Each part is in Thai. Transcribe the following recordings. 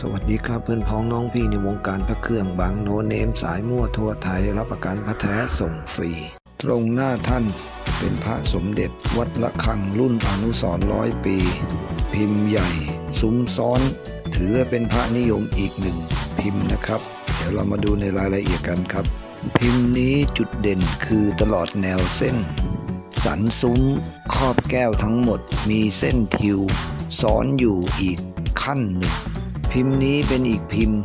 สวัสดีครับเพื่อนพ้องน้องพี่ในวงการพระเครื่องบางโนเนมสายมั่วทั่วไทยรับประกันพระแท้ส่งฟรี ตรงหน้าท่านเป็นพระสมเด็จวัดละคังรุ่นอนุสร์ร้อยปี พิมพ์ใหญ่ ซุ้มซ้อน ถือว่าเป็นพระนิยมอีกหนึ่งพิมพ์นะครับ เดี๋ยวเรามาดูในรายละเอียดกันครับ พิมพ์นี้จุดเด่นคือตลอดแนวเส้น สันซุ้มครอบแก้วทั้งหมดมีเส้นทิวซ้อนอยู่อีกขั้นหนึ่ง พิมพ์นี้เป็นอีกพิมพ์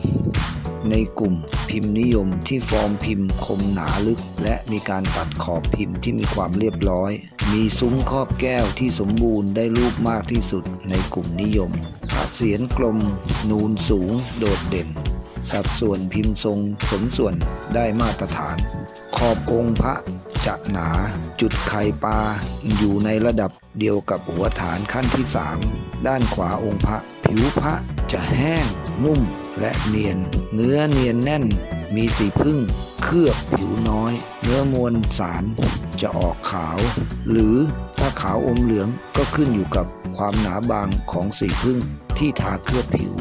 ในกลุ่มพิมพ์นิยมที่ฟอร์มพิมพ์คมหนาลึก และมีการตัดขอบพิมพ์ที่มีความเรียบร้อย มีซุ้มครอบแก้วที่สมบูรณ์ได้รูปมากที่สุดในกลุ่มนิยมพระเสียรกลม นูนสูง โดดเด่น สัดส่วนพิมพ์ทรงสมส่วนได้มาตรฐาน ขอบองค์พระ จะหนา จุดไข่ปลาอยู่ในระดับเดียวกับหัวฐานขั้นที่ 3 ด้านขวาองค์พระ ผิวพระจะแห้ง นุ่มและเนียน เนื้อเนียนแน่น มีสีพึ่ง เคลือบผิวน้อย เนื้อมวลสารจะออกขาว หรือถ้าขาวอมเหลืองก็ขึ้นอยู่กับความหนาบางของสีพึ่งที่ทาเคลือบผิว